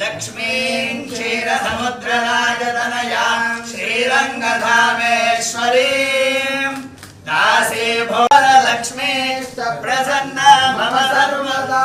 लक्ष्मीं क्षीरसमुद्रराजतनया श्रीरङ्गधामेश्वरीं दासे भोरलक्ष्मीश्च प्रसन्ना मम सर्वदा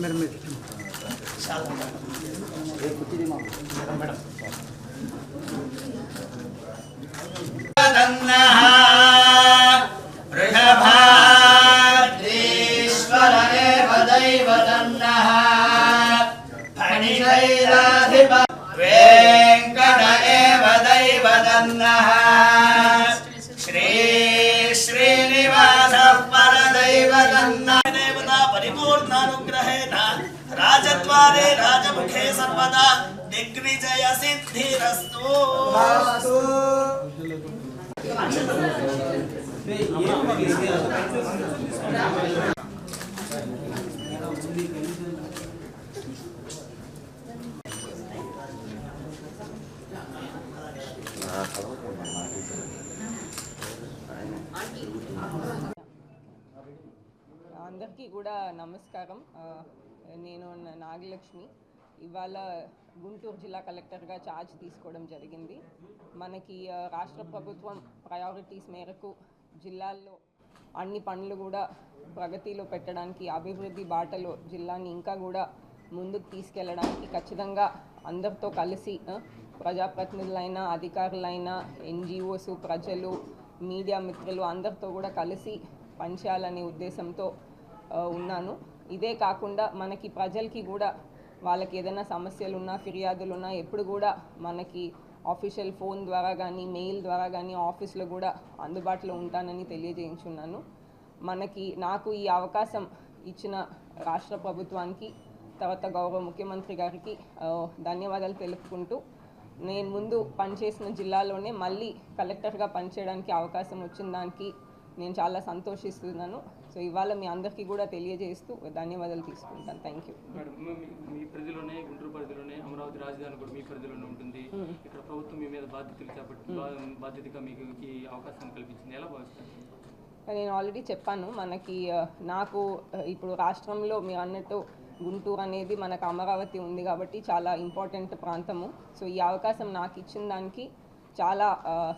Mermelho. वेङ्कट एव दैवतन्नः श्री श्रीनिवासः परदैवतन्नः देवता परिपूर्णानुग्रहेण राजद्वारे राजमुखे सर्वदा दिग्विजय सिद्धिरस्तु అందరికీ కూడా నమస్కారం ఆ, నేను నాగలక్ష్మి. ఇవాళ గుంటూరు జిల్లా కలెక్టర్గా ఛార్జ్ తీసుకోవడం జరిగింది. మనకి రాష్ట్ర ప్రభుత్వం ప్రయారిటీస్ మేరకు జిల్లాల్లో అన్ని పనులు కూడా ప్రగతిలో పెట్టడానికి అభివృద్ధి బాటలో జిల్లాని ఇంకా కూడా ముందుకు తీసుకెళ్ళడానికి ఖచ్చితంగా అందరితో కలిసి ఆ, ప్రజాప్రతినిధులైనా అధికారులైనా ఎన్జిఓస్ ప్రజలు మీడియా మిత్రులు అందరితో కూడా కలిసి పనిచేయాలనే ఉద్దేశంతో ఉన్నాను. ఇదే కాకుండా మనకి ప్రజలకి కూడా వాళ్ళకి ఏదైనా సమస్యలు ఉన్నా ఫిర్యాదులు ఉన్నా ఎప్పుడు కూడా మనకి ఆఫీషియల్ ఫోన్ ద్వారా కానీ మెయిల్ ద్వారా కానీ ఆఫీస్లో కూడా అందుబాటులో ఉంటానని తెలియజేయించున్నాను. మనకి నాకు ఈ అవకాశం ఇచ్చిన రాష్ట్ర ప్రభుత్వానికి తర్వాత గౌరవ ముఖ్యమంత్రి గారికి ధన్యవాదాలు తెలుపుకుంటూ నేను ముందు పనిచేసిన జిల్లాలోనే మళ్ళీ కలెక్టర్గా పనిచేయడానికి అవకాశం వచ్చిన దానికి నేను చాలా సంతోషిస్తున్నాను. సో ఇవాళ మీ అందరికీ కూడా తెలియజేస్తూ ధన్యవాదాలు తీసుకుంటాను. థ్యాంక్ యూ మీ- పరిధిలోనే గుంటూరు పరిధిలోనే అమరావతి రాజధాని కూడా మీ పరిధిలోనే ఉంటుంది. ఇక్కడ ప్రభుత్వం మీ మీద బాధ్యతలు చేపట్టి బా- బాధ్యతగా మీకు ఈ అవకాశాన్ని కల్పించింది. ఎలా భావిస్తారు నేను ఆల్రెడీ చెప్పాను మనకి నాకు ఇప్పుడు రాష్ట్రంలో మీరు అన్నట్టు గుంటూరు అనేది మనకు అమరావతి ఉంది కాబట్టి చాలా ఇంపార్టెంట్ ప్రాంతము. సో ఈ అవకాశం నాకు ఇచ్చిన దానికి చాలా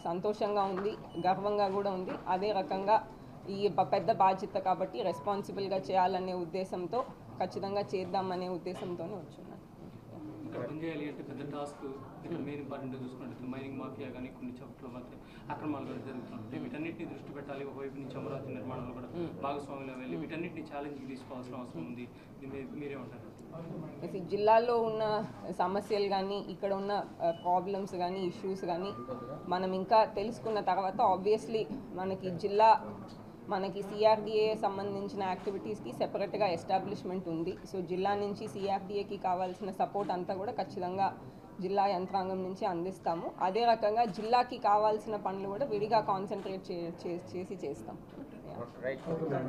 సంతోషంగా ఉంది గర్వంగా కూడా ఉంది. అదే రకంగా ఈ పెద్ద బాధ్యత కాబట్టి రెస్పాన్సిబుల్గా చేయాలనే ఉద్దేశంతో ఖచ్చితంగా చేద్దామనే ఉద్దేశంతోనే వచ్చున్నాను ఇక్కడ పనిచేయాలి అంటే పెద్ద టాస్క్ ఇక్కడ మెయిన్ ఇంపార్టెంట్ చూసుకుంటే మైనింగ్ మాఫియా కానీ కొన్ని చోట్ల మాత్రం అక్రమాలు కూడా జరుగుతుంటాయి. వీటన్నిటిని దృష్టి పెట్టాలి. ఒకవైపు నుంచి అమరావతి నిర్మాణంలో కూడా భాగస్వామ్యంలో వెళ్ళి వీటన్నిటిని ఛాలెంజ్కి తీసుకోవాల్సిన అవసరం ఉంది. మీరే ఉంటారు. జిల్లాలో ఉన్న సమస్యలు కానీ ఇక్కడ ఉన్న ప్రాబ్లమ్స్ కానీ ఇష్యూస్ కానీ మనం ఇంకా తెలుసుకున్న తర్వాత ఆబ్వియస్లీ మనకి జిల్లా మనకి సిఆర్డిఏ సంబంధించిన యాక్టివిటీస్కి సెపరేట్గా ఎస్టాబ్లిష్మెంట్ ఉంది. సో జిల్లా నుంచి సిఆర్డిఏకి కావాల్సిన సపోర్ట్ అంతా కూడా ఖచ్చితంగా జిల్లా యంత్రాంగం నుంచి అందిస్తాము. అదే రకంగా జిల్లాకి కావాల్సిన పనులు కూడా విడిగా కాన్సన్ట్రేట్ చేసి చేస్తాం. right.